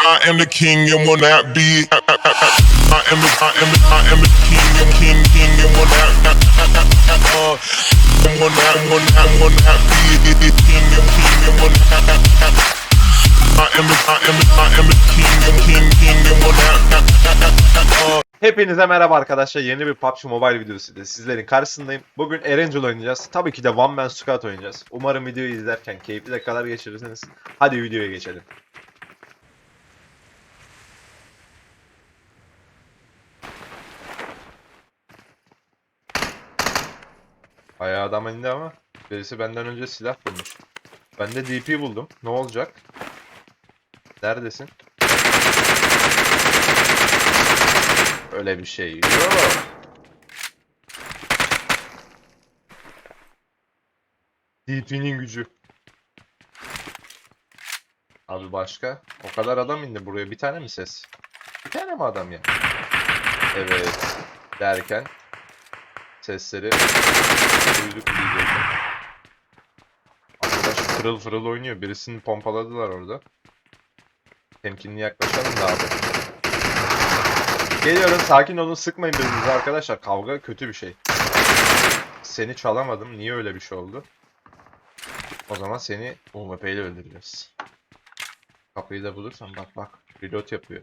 Am the king and will not be. I am the, I am the, I am the king and king, king and will not. Uh, will not, will not, will not be the king and king and will not. I am I I am. Uh, Hepinize merhaba arkadaşlar. Yeni bir PUBG Mobile videosuyla sizlerin karşısındayım. Bugün Erangel oynayacağız. Tabii ki de One Man Squad oynayacağız. Umarım videoyu izlerken keyifli dakikalar geçirirsiniz. Hadi videoya geçelim. Bayağı adam indi ama birisi benden önce silah bulmuş. Ben de DP buldum. Ne olacak? Neredesin? Öyle bir şey yok. DP'nin gücü. Abi başka? O kadar adam indi buraya. Bir tane mi ses? Bir tane mi adam ya? Evet. Derken sesleri duyduk diyecektim. Arkadaş fırıl fırıl oynuyor. Birisini pompaladılar orada. Temkinli yaklaşalım da abi. Geliyorum sakin olun sıkmayın birbirinizi arkadaşlar. Kavga kötü bir şey. Seni çalamadım. Niye öyle bir şey oldu? O zaman seni UMP ile öldüreceğiz. Kapıyı da bulursan bak bak. Reload yapıyor.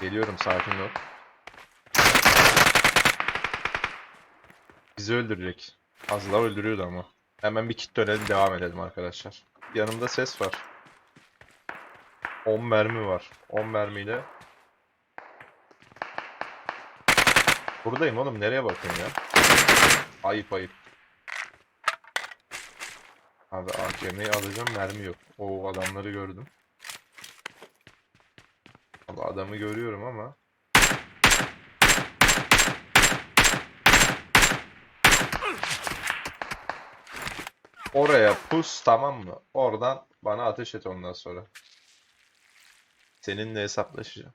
Geliyorum sakin ol. Bizi öldürecek. Az daha öldürüyordu ama. Hemen bir kit dönelim devam edelim arkadaşlar. Yanımda ses var. 10 mermi var. 10 mermiyle Buradayım oğlum nereye bakıyorsun ya? Ayıp ayıp. Abi AKM'yi alacağım mermi yok. O adamları gördüm. Abi adamı görüyorum ama. Oraya pus tamam mı? Oradan bana ateş et ondan sonra. Seninle hesaplaşacağım.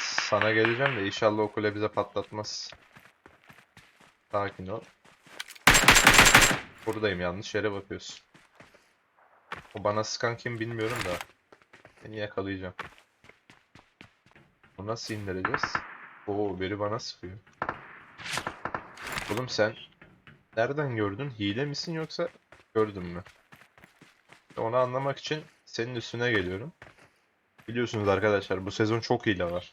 Sana geleceğim de inşallah o kule bize patlatmaz. Sakin ol. Buradayım yanlış yere bakıyorsun. O bana sıkan kim bilmiyorum da. Seni yakalayacağım. Bu nasıl indireceğiz? Oo biri bana sıkıyor. Oğlum sen nereden gördün? Hile misin yoksa gördün mü? Onu anlamak için senin üstüne geliyorum. Biliyorsunuz arkadaşlar bu sezon çok hile var.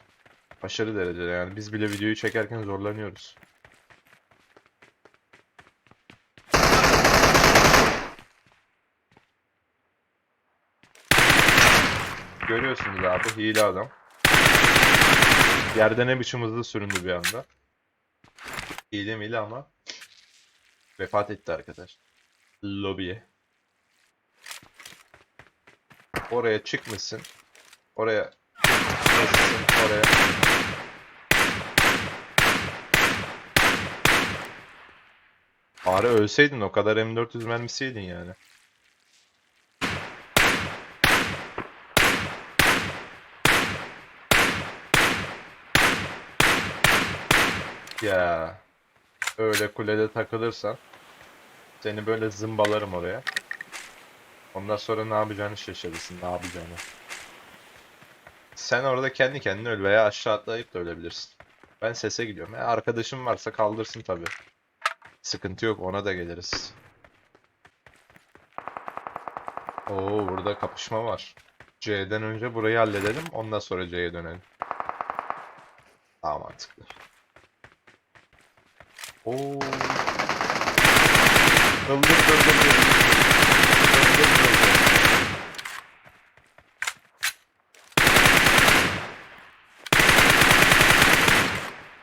Aşırı derecede yani biz bile videoyu çekerken zorlanıyoruz. Görüyorsunuz abi hile adam. Yerde ne biçim hızlı süründü bir anda. Hile mili ama vefat etti arkadaş. Lobiye. Oraya çıkmışsın. Oraya çıkmışsın. Oraya. Bari ölseydin o kadar M400 mermisiydin yani. Ya öyle kulede takılırsan seni böyle zımbalarım oraya. Ondan sonra ne yapacağını şaşırırsın, ne yapacağını. Sen orada kendi kendine öl veya aşağı atlayıp da ölebilirsin. Ben sese gidiyorum. E, arkadaşım varsa kaldırsın tabii. Sıkıntı yok ona da geliriz. Oo burada kapışma var. C'den önce burayı halledelim ondan sonra C'ye dönelim. Daha mantıklı. Oo.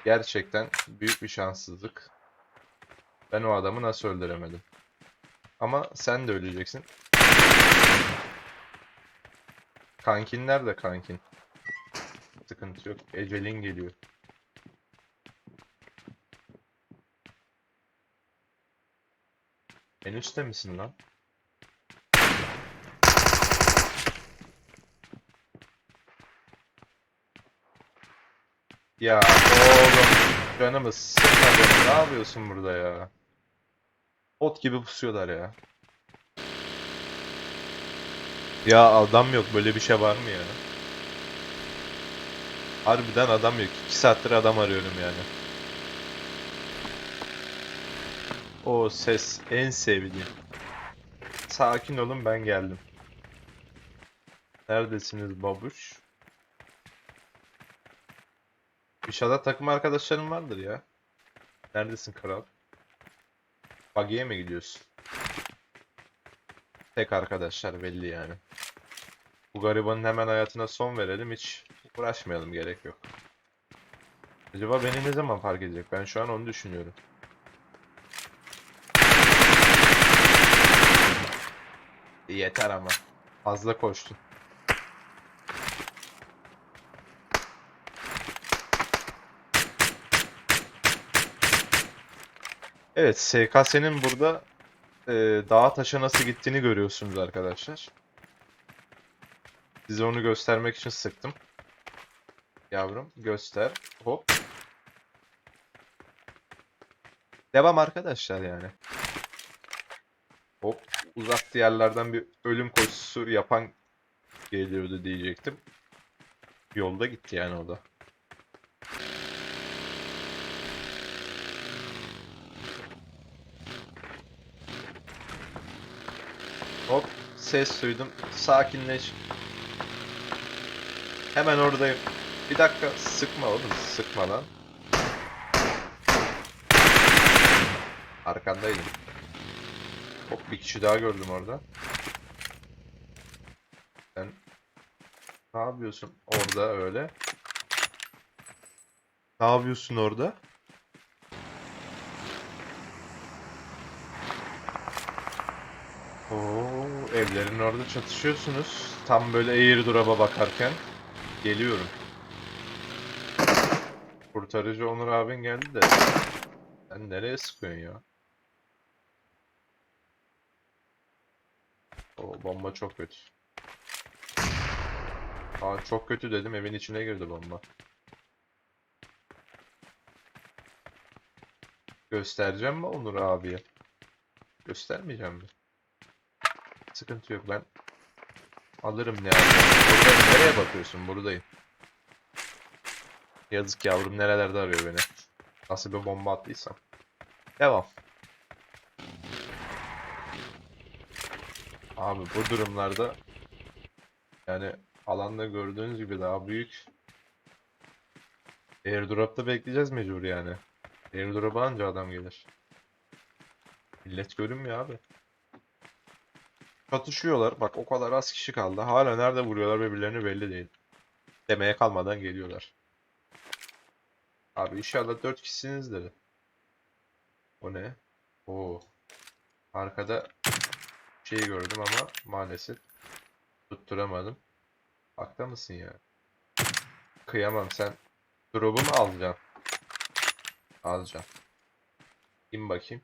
Gerçekten büyük bir şanssızlık. Ben o adamı nasıl öldüremedim? Ama sen de öleceksin. Kankin nerede kankin? Sıkıntı yok. Ecelin geliyor. En üstte misin lan? Ya oğlum canımı sıkma beni. Ne yapıyorsun burada ya? Ot gibi pusuyorlar ya. Ya adam yok böyle bir şey var mı ya? Harbiden adam yok. 2 saattir adam arıyorum yani. O ses en sevdiğim. Sakin olun ben geldim. Neredesiniz babuş? İnşallah takım arkadaşlarım vardır ya. Neredesin kral? Buggy'e mi gidiyorsun? Tek arkadaşlar belli yani. Bu garibanın hemen hayatına son verelim hiç uğraşmayalım gerek yok. Acaba beni ne zaman fark edecek? Ben şu an onu düşünüyorum. Yeter ama. Fazla koştun. Evet, SKS'nin burada e, dağa taşa nasıl gittiğini görüyorsunuz arkadaşlar. Size onu göstermek için sıktım. Yavrum göster. Hop. Devam arkadaşlar yani. Hop. Uzak yerlerden bir ölüm koşusu yapan geliyordu diyecektim. Yolda gitti yani o da. Hop. Ses duydum. Sakinleş. Hemen oradayım. Bir dakika sıkma oğlum sıkma lan. Arkandaydım. Hop bir kişi daha gördüm orada. Sen ne yapıyorsun orada öyle? Ne yapıyorsun orada? Oo, evlerin orada çatışıyorsunuz. Tam böyle airdrop'a bakarken geliyorum. Kurtarıcı Onur abin geldi de. Sen nereye sıkıyorsun ya? O bomba çok kötü. Aa çok kötü dedim evin içine girdi bomba. Göstereceğim mi Onur abiye? Göstermeyeceğim mi? Sıkıntı yok ben alırım ne. Buradayım. Nereye bakıyorsun? Buradayım. Yazık yavrum nerelerde arıyor beni. Nasıl bir bomba attıysam. Devam. Abi bu durumlarda yani alanda gördüğünüz gibi daha büyük Airdrop'ta bekleyeceğiz mecbur yani. Airdrop'a anca adam gelir. Millet görünmüyor abi. Çatışıyorlar. Bak o kadar az kişi kaldı. Hala nerede vuruyorlar birbirlerini belli değil. Demeye kalmadan geliyorlar. Abi inşallah 4 kişisinizdir. O ne? Oo. Arkada şey gördüm ama maalesef tutturamadım. Hakta mısın ya? Kıyamam sen. Drop'u mu alacaksın? Alacağım. İn bakayım.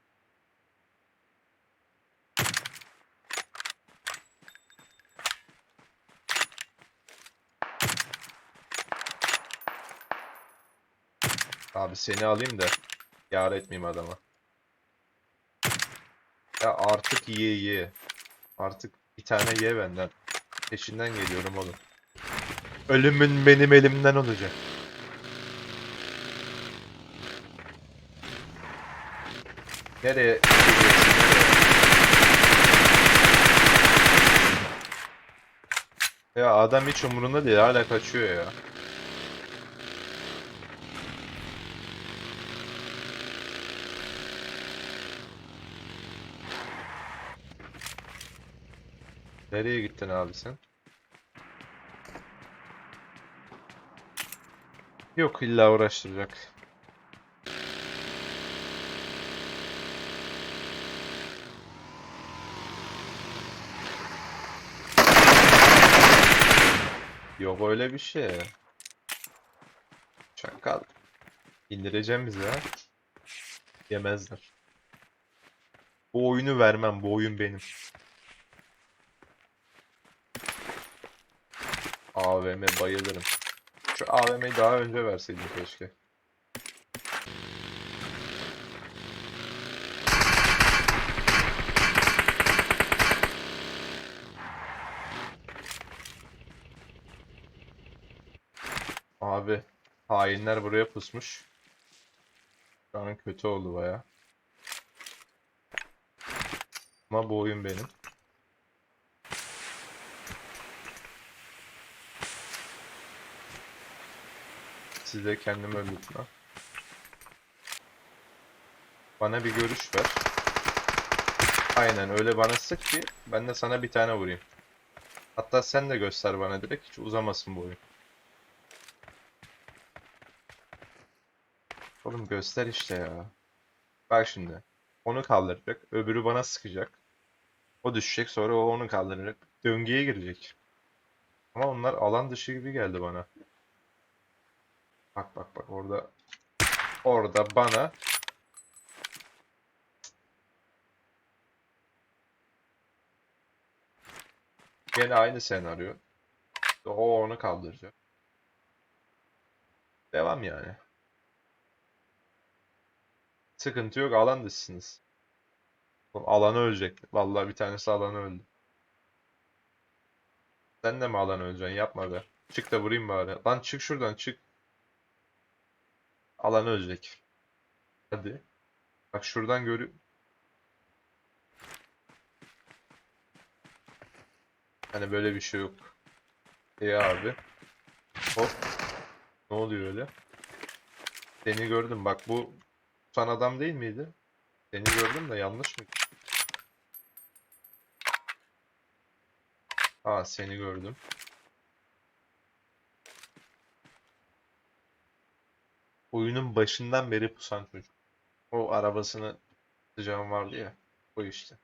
Abi seni alayım da yar etmeyeyim adama. Ya artık ye ye. Artık bir tane ye benden. Peşinden geliyorum oğlum. Ölümün benim elimden olacak. Nereye? Ya adam hiç umurunda değil hala kaçıyor ya. Nereye gittin abi sen? Yok illa uğraştıracak. Yok öyle bir şey. Çakal. İndireceğim bizi ha. Yemezler. Bu oyunu vermem. Bu oyun benim. AVM bayılırım. Şu AVM'yi daha önce verseydim keşke. Abi hainler buraya pusmuş. Şu an kötü oldu baya. Ama bu oyun benim. Size kendimi öldürtmem. Bana bir görüş ver. Aynen öyle bana sık ki ben de sana bir tane vurayım. Hatta sen de göster bana direkt hiç uzamasın bu oyun. Oğlum göster işte ya. Bak şimdi. Onu kaldıracak. Öbürü bana sıkacak. O düşecek sonra o onu kaldıracak. Döngüye girecek. Ama onlar alan dışı gibi geldi bana. Bak bak bak orada. Orada bana Gene aynı senaryo. O onu kaldıracak. Devam yani. Sıkıntı yok alan dışısınız. Alanı ölecek. Vallahi bir tanesi alanı öldü. Sen de mi alanı öleceksin? Yapma be. Çık da vurayım bari. Lan çık şuradan çık. Alanı ölecek. Hadi. Bak şuradan görü... Hani böyle bir şey yok. İyi abi. Hop. Ne oluyor öyle? Seni gördüm. Bak bu san adam değil miydi? Seni gördüm de yanlış mı? Aa seni gördüm. Oyunun başından beri pusan çocuk. O arabasını sıcağım vardı ya. O işte.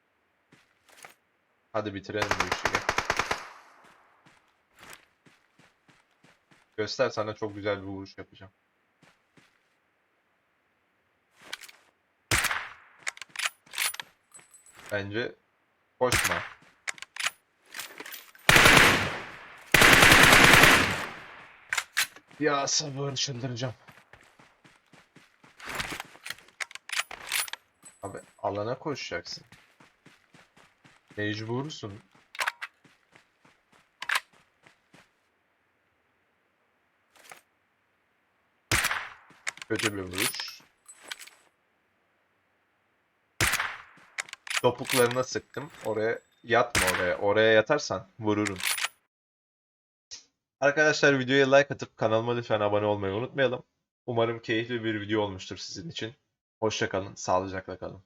Hadi bitirelim bu işi gel. Göster sana çok güzel bir vuruş yapacağım. Bence koşma. Ya sabır çıldıracağım. Abi alana koşacaksın. Mecbursun. Kötü bir vuruş. Topuklarına sıktım. Oraya yatma oraya. Oraya yatarsan vururum. Arkadaşlar videoya like atıp kanalıma lütfen abone olmayı unutmayalım. Umarım keyifli bir video olmuştur sizin için. Hoşça kalın, sağlıcakla kalın.